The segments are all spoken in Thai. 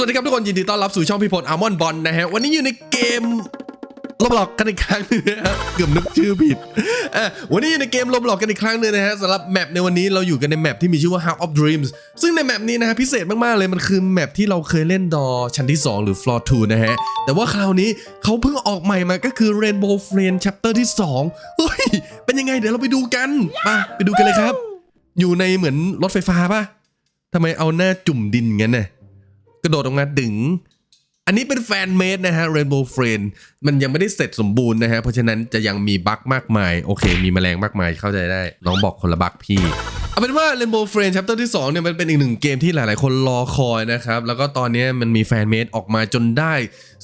สวัสดีครับทุกคนยินดีต้อนรับสู่ช่องพี่พลอาร์มอนบอลนะฮะวันนี้อยู่ในเกมลบหลอกกันอีกครั้งนึงนะครับเกือบนึกชื่อผิดอะวันนี้อยู่ในเกมลบหลอกกันอีกครั้งนึงนะฮะสำหรับแมปในวันนี้เราอยู่กันในแมปที่มีชื่อว่า House of Dreams ซึ่งในแมปนี้นะฮะพิเศษมาก ๆ เลยมันคือแมปที่เราเคยเล่นดอชั้นที่ 2 หรือ Floor 2 นะฮะ แต่ว่าคราวนี้เขาเพิ่งออกใหม่มาก็คือ Rainbow Friend Chapter ที่2เฮ้ยเป็นยังไงเดี๋ยวเราไปดูกันมาไปดูกันเลยครับ อยู่ในเหมือนรถไฟฟ้าป่ะทำไมเอาหน้าจุ่มดินงั้นน่ะ กระโดดออกมาดึง อันนี้เป็นแฟนเมดนะฮะ Rainbow Friend มันยังไม่ได้เสร็จสมบูรณ์นะฮะ เพราะฉะนั้นจะยังมีบั๊กมากมาย โอเค มีแมลงมากมายเข้าใจได้ น้องบอกคนละบั๊กพี่เอาเป็นว่า Rainbow Friend Chapter ที่ 2 เนี่ย มันเป็นอีกหนึ่งเกมที่หลายๆ คนรอคอยนะครับ แล้วก็ตอนนี้มันมีแฟนเมดออกมาจนได้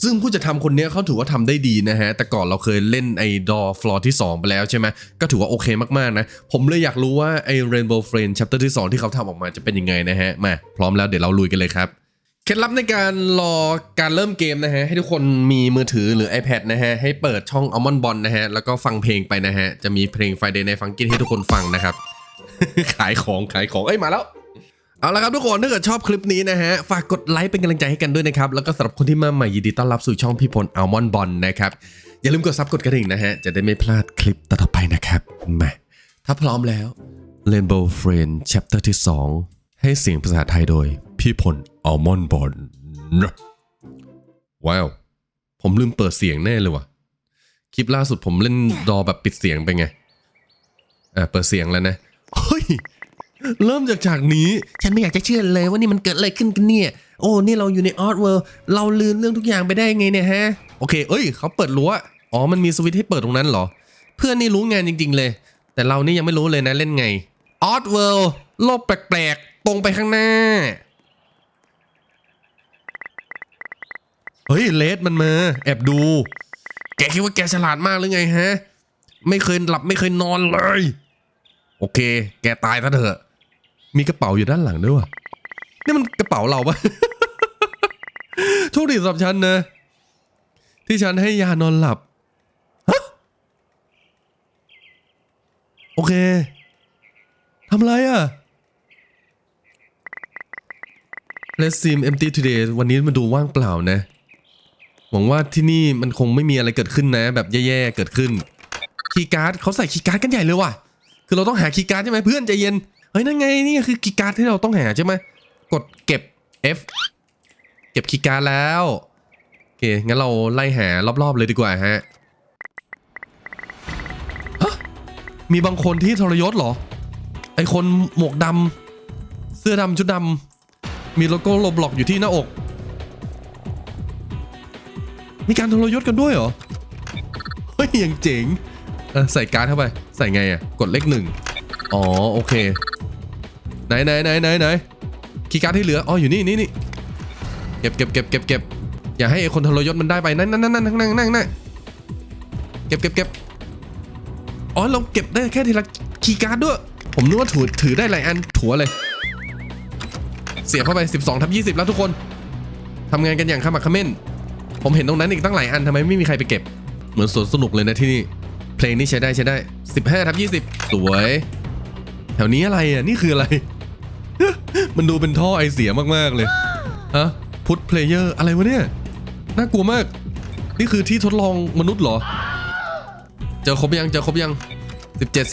ซึ่งผู้จะทำคนนี้เขาถือว่าทำได้ดีนะฮะ แต่ก่อนเราเคยเล่นไอ้ดอฟลอร์ที่ 2 ไปแล้วใช่ไหมก็ถือว่าโอเคมาก ๆ นะ ผมเลยอยากรู้ว่าไอ้ Rainbow Friend Chapter ที่ 2 ที่เขาทำออกมาจะเป็นยังไงนะฮะ มา พร้อมแล้วเดี๋ยวเราลุยกันเลยครับ เคล็ดลับในการรอการเริ่มเกมนะฮะ ให้ทุกคนมีมือถือหรือ iPad นะฮะ ให้เปิดช่อง Almond Bond นะฮะ แล้วก็ฟังเพลงไปนะฮะ จะมีเพลง Friday Night Funkin' ให้ทุกคนฟังนะครับ ขายของขายของ เอ้ย มาแล้ว เอาละครับทุกคนถ้าเกิดชอบคลิปนี้นะฮะ ฝากกดไลค์เป็นกำลังใจให้กันด้วยนะครับ แล้วก็สำหรับคนที่มาใหม่ยินดีต้อนรับสู่ช่องพี่พล Almond Bond นะครับอย่าลืมกดซับกดกระดิ่งนะฮะจะได้ไม่พลาดคลิปต่อไปนะครับมาถ้าพร้อมแล้ว Rainbow Friend Chapter ที่ 2 ให้เสียงภาษาไทยโดย พี่พล Almond Bond ว้าว ผมลืมเปิดเสียงแน่เลยว่ะ คลิปล่าสุดผมเล่นดอแบบปิดเสียงไปไง อ่า เปิดเสียงแล้วนะ เฮ้ย เริ่มจากฉากนี้ ฉันไม่อยากจะเชื่อเลยว่านี่มันเกิดอะไรขึ้นกันเนี่ย โอ้ นี่เราอยู่ในออ t เวิลด์เราลืมเรื่องทุกอย่างไปได้ไงเนี่ยฮะ โอเค เอ้ย เขาเปิดรั้ว อ๋อ มันมีสวิตช์ให้เปิดตรงนั้นเหรอ เพื่อนนี่รู้งานจริง ๆ เลย แต่เรานี่ยังไม่รู้เลยนะเล่นไงออ t เวิลด์โลกแปลกๆ ตรงไปข้างหน้า เฮ้ยเลดมันมาแอบดู แกคิดว่าแกฉลาดมากหรือไงฮะ ไม่เคยหลับไม่เคยนอนเลย โอเค แกตายซะเถอะ มีกระเป๋าอยู่ด้านหลังด้วยวะนี่มันกระเป๋าเราปะโชคดีสำหรับฉันนะ ที่ฉันให้ยานอนหลับฮะโอเคทำไรอะ Let's seem empty today วันนี้มันดูว่างเปล่านะ หวังว่าที่นี่มันคงไม่มีอะไรเกิดขึ้นนะ แบบแย่ๆเกิดขึ้นคีย์การ์ดเขาใส่คีย์การ์ดกันใหญ่เลยว่ะ คือเราต้องหาคีย์การ์ดใช่ไหมเพื่อนใจเย็น เฮ้ยนั่นไงนี่คือคีย์การ์ดที่เราต้องหาใช่ไหมกดเก็บ F เก็บคีย์การ์ดแล้วโอเคงั้นเราไล่หารอบๆเลยดีกว่าฮะฮะมีบางคนที่ทรยศเหรอ ไอคนหมวกดำเสื้อดำชุดดำมีโลโก้โลบล็อกอยู่ที่หน้าอก มีการทรยศกันด้วยเหรอ เฮ้ยยังเจ๋งใส่การ์ดเข้าไป ใส่ไงอะ กดเลขหนึ่งอ๋อ โอเค ไหนไหนไหนไหนไหนคีย์การ์ดที่เหลือ อ๋อ อยู่นี่นี่นี่เก็บเก็บเก็บเก็บเก็บอย่าให้ไอ้คนทรยศมันได้ไป นั่นนั่นนั่นนั่นนั่งนั่งนั่งเก็บเก็บเก็บอ๋อ เราเก็บได้แค่ทีละคีย์การ์ดด้วย ผมนึกว่าถือถือได้หลายอันถัวเลย เสียเข้าไป 12ทับ20 แล้วทุกคนทำงานกันอย่างขมักขม้น ผมเห็นตรงนั้นอีกตั้งหลายอันทำไมไม่มีใครไปเก็บ เหมือนสวนสนุกเลยนะที่นี่ เพลงนี้ใช้ได้ใช้ได้ 15ทับ20 สวย แถวนี้อะไรอะ นี่คืออะไร มันดูเป็นท่อไอเสียมากๆเลยฮะพุทเพลเยอร์อะไรวะเนี่ย น่ากลัวมาก นี่คือที่ทดลองมนุษย์เหรอ เจอครบยังเจอครบยัง 17 18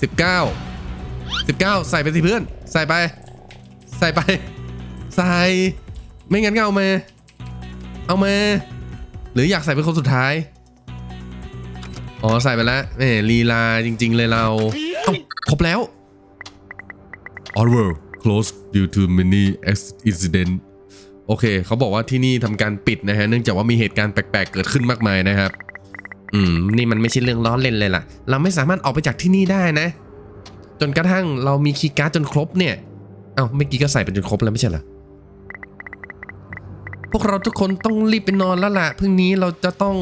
19 19 ใส่ไปสิเพื่อน ใส่ไป ใส่ไป ใส่ ไม่งั้นก็เอามา เอามา หรืออยากใส่เป็นคนสุดท้าย อ๋อใส่ไปแล้วแหมลีลาจริง ๆ เลยเราเอ้าครบแล้ว All world closed due to many incident โอเค เขาบอกว่าที่นี่ทำการปิดนะฮะ เนื่องจากว่ามีเหตุการณ์แปลกๆ เกิดขึ้นมากมายนะครับ อืม นี่มันไม่ใช่เรื่องล้อเล่นเลยล่ะ เราไม่สามารถออกไปจากที่นี่ได้นะ จนกระทั่งเรามีคีย์การ์ดจนครบเนี่ย เอ้าเมื่อกี้ก็ใส่ไปจนครบแล้วไม่ใช่เหรอ พวกเราทุกคนต้องรีบไปนอนแล้วล่ะพรุ่งนี้เราจะต้อง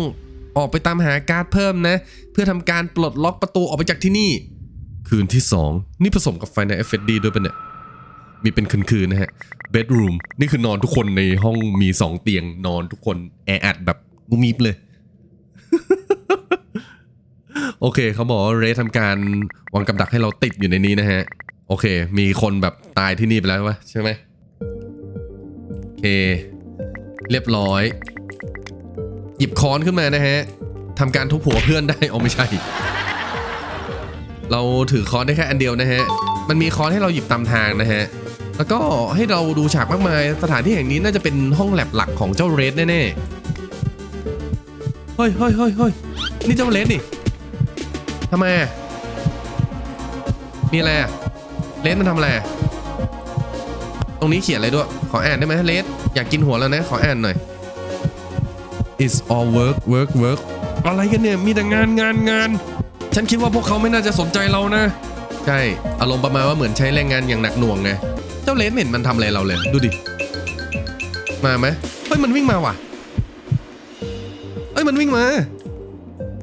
ออกไปตามหาการ์ดเพิ่มนะ เพื่อทำการปลดล็อกประตูออกไปจากที่นี่ คืนที่ 2 นี่ผสมกับไฟใน FSD ด้วยปะเนี่ย มีเป็นคืนๆนะฮะ bedroom นี่คือนอนทุกคนในห้องมี 2 เตียงนอนทุกคนแออัดแบบงูมีบเลย โอเคเขาบอกว่าเรททำการวางกับดักให้เราติดอยู่ในนี้นะฮะ โอเค มีคนแบบตายที่นี่ไปแล้ววะใช่ไหมโอเค เรียบร้อย หยิบค้อนขึ้นมานะฮะทำการทุบหัวเพื่อนได้เอาไม่ใช่ เราถือค้อนได้แค่อันเดียวนะฮะ มันมีค้อนให้เราหยิบตามทางนะฮะ แล้วก็ให้เราดูฉากมากมาย สถานที่แห่งนี้น่าจะเป็นห้องแลบหลักของเจ้าเรดแน่ๆ เฮ้ยเฮ้ยเฮ้ยเฮ้ยนี่เจ้าเรดนี่ทำไม มีอะไรอะเรดมันทำอะไร ตรงนี้เขียนอะไรด้วย ขออ่านได้ไหมเรด อยากกินหัวแล้วนะ ขออ่านหน่อย It's all work work work อะไรกันเนี่ย มีแต่งานงานงาน ฉันคิดว่าพวกเขาไม่น่าจะสนใจเรานะ ใช่ อารมณ์ประมาณว่าเหมือนใช้แรงงานอย่างหนักหน่วงไง เจ้าเลสเหม็นมันทำอะไรเราเลย ดูดิ มาไหมเฮ้ย มันวิ่งมาว่ะเอ้ย มันวิ่งมา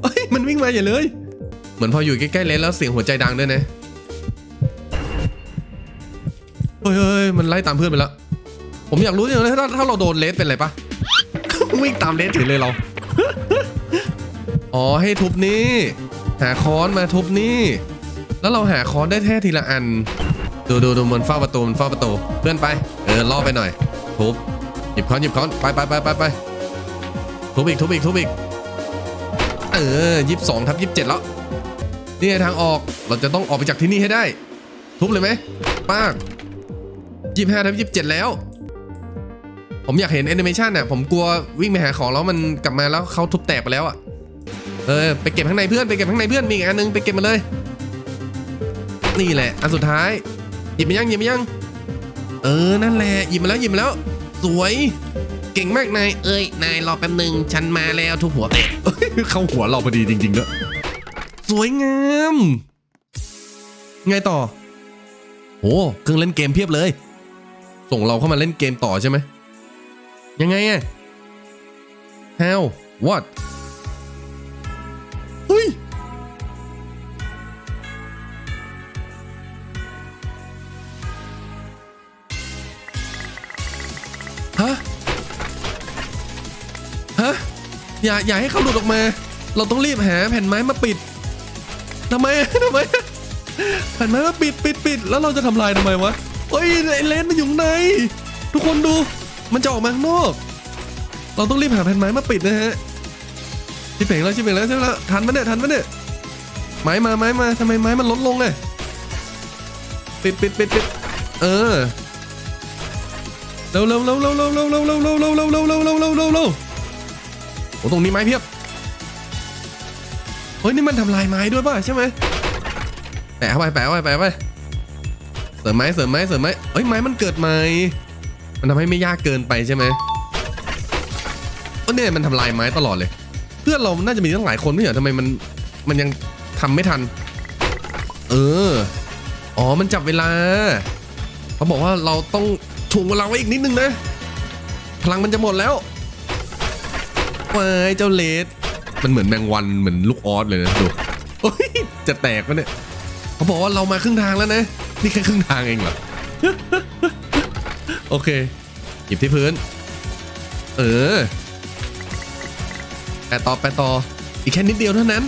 เอ้ย มันวิ่งมาอย่าเลย เหมือนพออยู่ใกล้ๆเลสแล้วเสียงหัวใจดังด้วยนะ เฮ้ยเฮ้ยมันไล่ตามเพื่อนไปแล้ว ผมอยากรู้อย่างเลยถ้าถ้าเราโดนเลสเป็นอะไรปะ วิ่งตามเลสเฉยเลยเรา อ๋อให้ทุบนี่ หาค้อนมาทุบนี่ แล้วเราหาค้อนได้แค่ทีละอัน ดูดูดูมันเฝ้าประตูมันเฝ้าประตูเพื่อนไป เออล่อไปหน่อย ทุบหยิบค้อนหยิบค้อนไปไปไปไปไปทุบอีกทุบอีกทุบอีกเออยี่สิบสองทับยี่สิบเจ็ดแล้วนี่ไงทางออกเราจะต้องออกไปจากที่นี่ให้ได้ ทุบเลยไหมป้างยี่ห้าทับยี่สิบเจ็ดแล้ว ผมอยากเห็นแอนิเมชันน่ะผมกลัววิ่งไปหาของแล้วมันกลับมาแล้วเขาทุบแตกไปแล้วอะเออไปเก็บข้างในเพื่อนไปเก็บข้างในเพื่อนมีอีกอันนึงไปเก็บมาเลย นี่แหละ อันสุดท้ายหยิบมายังหยิบมายัง เออนั่นแหละหยิบมาแล้วหยิบมาแล้ว สวย เก่งมากนายเอ้ยนายรอแป๊บหนึ่งฉันมาแล้วทุบหัวเตะเข้าหัวเราพอดีจริงๆด้วยสวยงามไงต่อโหเครื่องเล่นเกมเพียบเลย ส่งเราเข้ามาเล่นเกมต่อใช่ไหม ยังไงอะ how what เฮ้ย ฮะ ฮะ อย่า อย่าให้เขาหลุดออกมา เราต้องรีบหาแผ่นไม้มาปิดทำไมทำไมแผ่นไม้มาปิดปิดปิดแล้วเราจะทำลายทำไมวะเฮ้ยไอเลนมันอยู่ข้างใน ทุกคนดู มันจะออกมาข้างนอก เราต้องรีบหาแผ่นไม้มาปิดนะฮะชิบเป่งแล้วชิบเป่งแล้วใช่แล้วทันปะเนี่ยทันปะเนี่ยไม้มาไม้มาทำไมไม้มันลดลงเลยปิดปิดปิดปิดเออเร็วเร็วเร็วเร็วเร็วเร็วเร็วเร็วเร็วเร็วเร็วเร็วเร็วเร็วเร็วเร็วเร็วโอ้ตรงนี้ไม้เพียบเฮ้ยนี่มันทำลายไม้ด้วยป่ะใช่ไหมแปะเข้าไปแปะเข้าไปแปะเข้าไปเสริมไม้เสริมไม้เสริมไม้เฮ้ยไม้มันเกิดใหม่ มันทำให้ไม่ยากเกินไปใช่ไหมก็เนี่ยมันทำลายไม้ตลอดเลย เพื่อนเราน่าจะมีตั้งหลายคนไม่เหรอทำไมมันมันยังทำไม่ทัน เออ อ๋อมันจับเวลาเขาบอกว่าเราต้องถ่วงเวลาไว้อีกนิดนึงนะ พลังมันจะหมดแล้วว้ยเจ้าเลดมันเหมือนแมงวันเหมือนลูกออสเลยนะดูจะแตกปะเนี่ยเขาบอกว่าเรามาครึ่งทางแล้วนะ นี่แค่ครึ่งทางเองเหรอ อเค หยิบที่พื้น เออแปะต่อแปะต่อ อีกแค่นิดเดียวเท่านั้น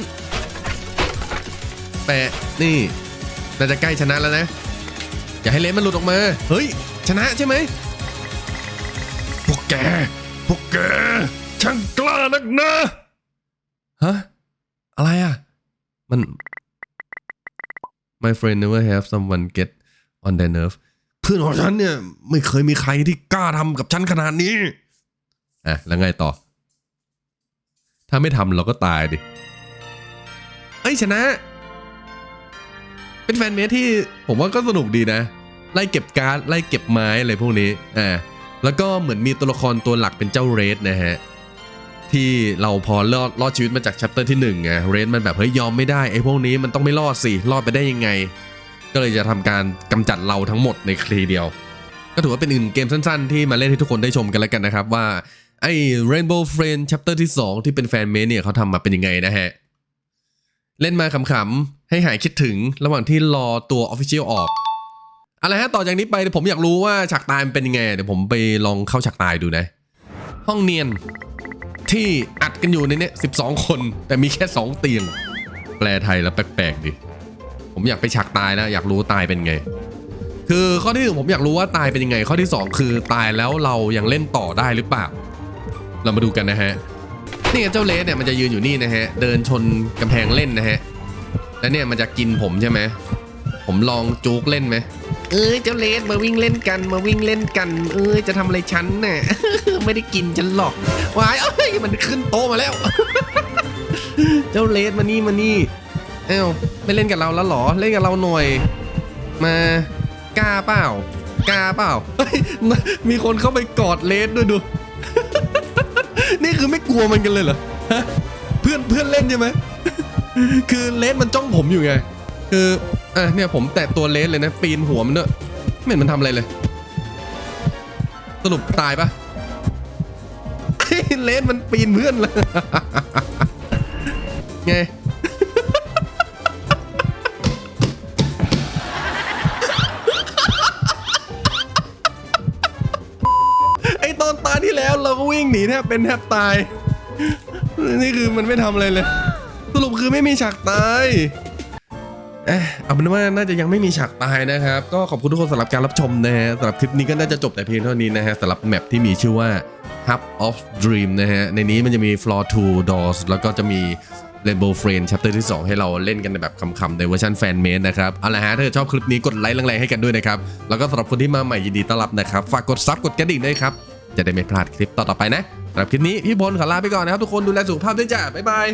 แปะ นี่ น่าจะใกล้ชนะแล้วนะ อย่าให้เลนมันหลุดออกมา เฮ้ย ชนะใช่ไหม พวกแก พวกแก ช่างกล้านักนะ ฮะ อะไรอะ มัน my friend never have someone get on their nerve เพื่อนของฉันเนี่ย ไม่เคยมีใครที่กล้าทำกับฉันขนาดนี้ อะ แล้วไงต่อ ถ้าไม่ทำเราก็ตายดิ เอ้ยชนะ เป็นแฟนเมทที่ผมว่าก็สนุกดีนะ ไล่เก็บการ์ดไล่เก็บไม้อะไรพวกนี้ อ่า แล้วก็เหมือนมีตัวละครตัวหลักเป็นเจ้าเรดนะฮะ ที่เราพอรอดรอดชีวิตมาจากชัปเตอร์ที่หนึ่งไงเรดมันแบบเฮ้ยยอมไม่ได้ไอ้พวกนี้มันต้องไม่รอดสิรอดไปได้ยังไง ก็เลยจะทำการกำจัดเราทั้งหมดในคลีเดียว ก็ถือว่าเป็นอีกหนึ่งเกมสั้นๆ ที่มาเล่นให้ทุกคนได้ชมกันแล้วกันนะครับว่าไอ้ Rainbow Friend Chapter ที่ 2 ที่เป็นแฟนเมนเนี่ยเขาทำมาเป็นยังไงนะฮะ เล่นมาขำๆ ให้หายคิดถึงระหว่างที่รอตัว Official ออกอะไรฮะต่อจากนี้ไปผมอยากรู้ว่าฉากตายมันเป็นยังไง เดี๋ยวผมไปลองเข้าฉากตายดูนะ ห้องเนียนที่อัดกันอยู่ในเนี้ย12คน แต่มีแค่ 2 เตียง แปลไทยแล้วแปลกๆดิ ผมอยากไปฉากตายแล้วอยากรู้ตายเป็นไง คือข้อที่หนึ่งผมอยากรู้ว่าตายเป็นยังไง ข้อที่สองคือตายแล้วเรายังเล่นต่อได้หรือเปล่า เรามาดูกันนะฮะนี่เจ้าเลสเนี่ยมันจะยืนอยู่นี่นะฮะ เดินชนกำแพงเล่นนะฮะ แล้วเนี่ยมันจะกินผมใช่ไหมผมลองจุกเล่นไหมเอ้ยเจ้าเลสมาวิ่งเล่นกันมาวิ่งเล่นกัน เอ้ยจะทำอะไรฉันน่ะไม่ได้กินฉันหรอกวายเอ้ยมันขึ้นโตมาแล้ว เจ้าเลสมานี่มานี่ อ้าไม่เล่นกับเราแล้วหรอ เล่นกับเราหน่อย มากล้าเปล่ากล้าเปล่า มีคนเข้าไปกอดเลสด้วยดู นี่คือไม่กลัวมันกันเลยเหรอเพื่อนเพื่อนเล่นใช่ไหมคือเลสมันจ้องผมอยู่ไง คืออะเนี่ยผมแตะตัวเลสเลยนะ ปีนหัวมันเนอะไม่เห็นมันทำอะไรเลย สรุปตายปะเลสมันปีนเพื่อนเลยไง นีแทบเป็นแทบตาย นี่คือมันไม่ทำอะไรเลย สรุปคือไม่มีฉากตายเอ๊ะเอาเป็นว่าน่าจะยังไม่มีฉากตายนะครับ ก็ขอบคุณทุกคนสำหรับการรับชมนะฮะสำหรับคลิปนี้ก็น่าจะจบแต่เพียงเท่านี้นะฮะสำหรับแมปที่มีชื่อว่า Hub of Dream นะฮะ ในนี้มันจะมี Floor 2 Doors แล้วก็จะมี Rainbow Friend Chapter ที่ 2 ให้เราเล่นกันในแบบคำๆในเวอร์ชันแฟนเมดนะครับ เอาละฮะ ถ้าเกิดชอบคลิปนี้กดไลค์แรงๆให้กันด้วยนะครับ แล้วก็สำหรับคนที่มาใหม่ยินดีต้อนรับนะครับ ฝากกดซับกดกระดิ่งด้วยครับ จะได้ไม่พลาดคลิปต่อๆไปนะสำหรับคลิปนี้พี่พลขอลาไปก่อนนะครับทุกคนดูแลสุขภาพด้วยจ้ะบ๊ายบาย